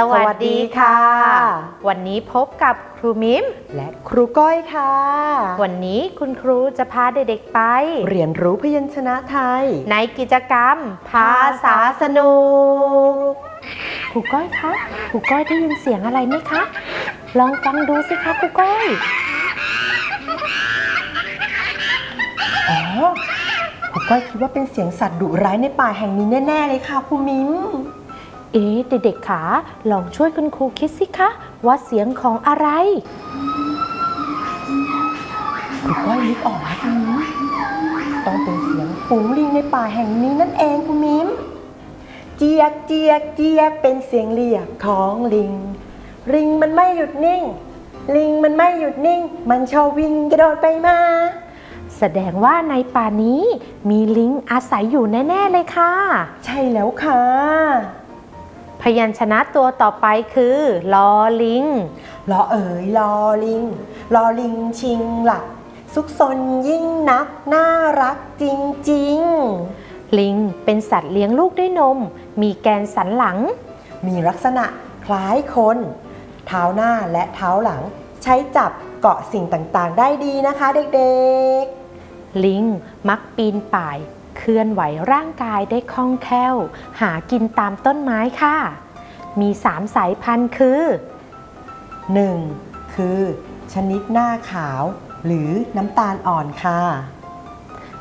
สวัสดีค่ะสวัสดีค่ะ วันนี้พบกับครูมิม และครูก้อยค่ะ วันนี้คุณครูจะพาเด็กๆไป เรียนรู้พยัญชนะไทย ในกิจกรรม ภาษาสนุกครูก้อยคะครูก้อยได้ยินเสียงอะไรไหมคะ ลองฟังดูสิคะครูก้อยอ๋อครูก้อยคิดว่าเป็นเสียงสัตว์ดุร้ายในป่าแห่งนี้แน่ ๆ เลยค่ะครูมิม เอ๊ะเด็กๆขาลองช่วยคุณครูคิดสิคะ ว่าเสียงของอะไรครูก้อยนึกออกแล้วครูมิมต้องเป็นเสียงฝูงลิงในป่าแห่งนี้นั่นเองครูมิมเจียกเจียกเจียกเป็นเสียงเรียกของลิง ลิงมันไม่หยุดนิ่ง ลิงมันไม่หยุดนิ่ง มันชอบวิ่งกระโดดไปมา แสดงว่าในป่านี้มีลิงอาศัยอยู่แน่ ๆ เลยค่ะ ใช่แล้วค่ะ พยัญชนะตัวต่อไปคือลอลิงรอเอ๋ยรอลิงรอลิงชิงหลัก ซุกซนยิ่งนัก น่ารักจริงลิงเป็นสัตว์เลี้ยงลูกด้วยนม มีแกนสันหลังๆมีลักษณะคล้ายคน เท้าหน้าและเท้าหลัง ใช้จับเกาะสิ่งต่างๆ ได้ดีนะคะเด็กลิงมักปีนป่าย เคลื่อนไหวร่างกายได้คล่องแคล่ว หากินตามต้นไม้ค่ะ มีสามสายพันธุ์คือๆ 1. คือ ชนิดหน้าขาว หรือน้ำตาลอ่อนค่ะ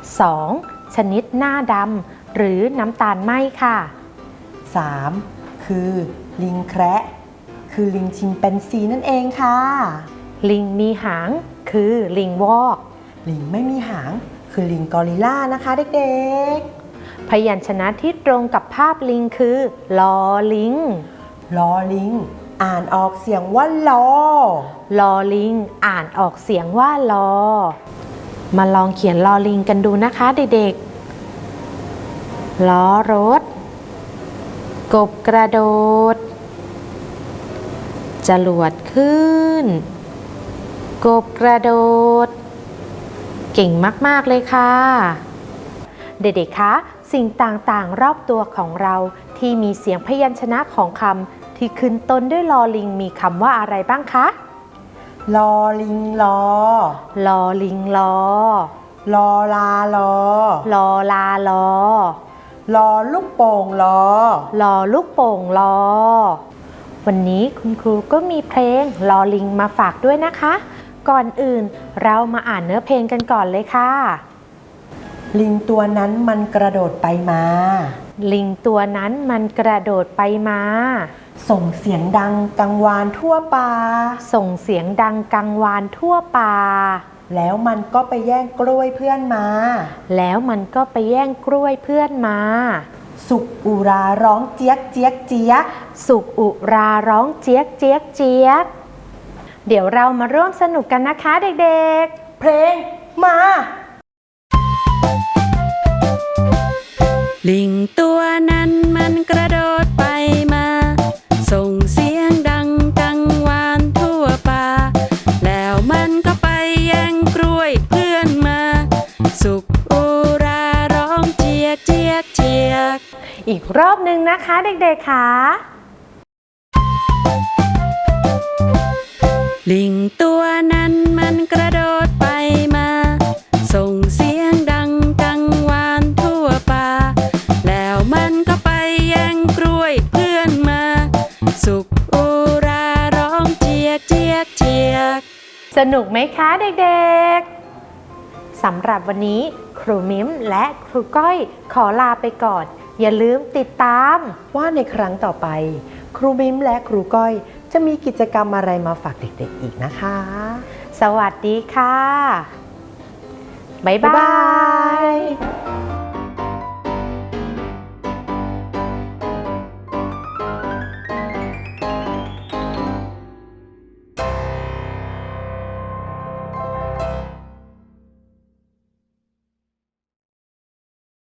2. ชนิดหน้าดำหรือน้ำตาลไหมค่ะ 3. คือลิงแคระคือลิงชิมแปนซีนั่นเองค่ะ ลิงมีหางคือลิงวอก ลิงไม่มีหาง คือลิงกอริลล่านะคะเด็กพยัญชนะที่ตรงกับภาพลิงคือลอลิงๆลอลิง อ่านออกเสียงว่าลอลอลิง อ่านออกเสียงว่าลอ มาลองเขียนลอลิงกันดูนะคะเด็กๆล้อรถ กบกระโดด จรวดขึ้น กบกระโดด เก่งมาก ๆ เลยค่ะ เด็ก ๆ คะ สิ่งต่าง ๆ รอบตัวของเราที่มีเสียงพยัญชนะของคำที่ขึ้นต้นด้วยลอลิงมีคำว่าอะไรบ้างคะ ลอลิงลอ ลอลิงลอ ลอลาลอ ลอลาลอ ลอลูกโป่งลอ ลอลูกโป่งลอ วันนี้คุณครูก็มีเพลงลอลิงมาฝากด้วยนะคะ ก่อนอื่น เรามาอ่านเนื้อเพลงกันก่อนเลยค่ะ ลิงตัวนั้นมันกระโดดไปมา ลิงตัวนั้นมันกระโดดไปมา ส่งเสียงดังกังวานทั่วป่า ส่งเสียงดังกังวานทั่วป่า แล้วมันก็ไปแย่งกล้วยเพื่อนมา แล้วมันก็ไปแย่งกล้วยเพื่อนมา สุกอุราร้องเจี๊ยกเจี๊ยกเจี๊ยก สุกอุราร้องเจี๊ยกเจี๊ยกเจี๊ยก เดี๋ยวเรามาร่วมสนุกกันนะคะเด็กเพลงมา ลิงตัวนั้นมันกระโดดไปมา ส่งเสียงดังกังวานทั่วป่า แล้วมันก็ไปแย่งกล้วยเพื่อนมา สุกอุราร้องเจียกเจียกเจียกๆอีกรอบหนึ่งนะคะเด็กๆค่ะ ลิงตัวนั้นมันกระโดดไปมา ส่งเสียงดังกังวานทั่วป่า แล้วมันก็ไปแย่งกล้วยเพื่อนมา สุกอุราร้องเจียกเจียกเจียก สนุกไหมคะเด็กๆ สำหรับวันนี้ครูมิมและครูก้อยขอลาไปก่อน อย่าลืมติดตามว่าในครั้งต่อไป ครูมิมและครูก้อย จะมีกิจกรรมอะไรมาฝากเด็กๆอีกนะคะ สวัสดีค่ะ บ๊ายบาบ๊ายบายย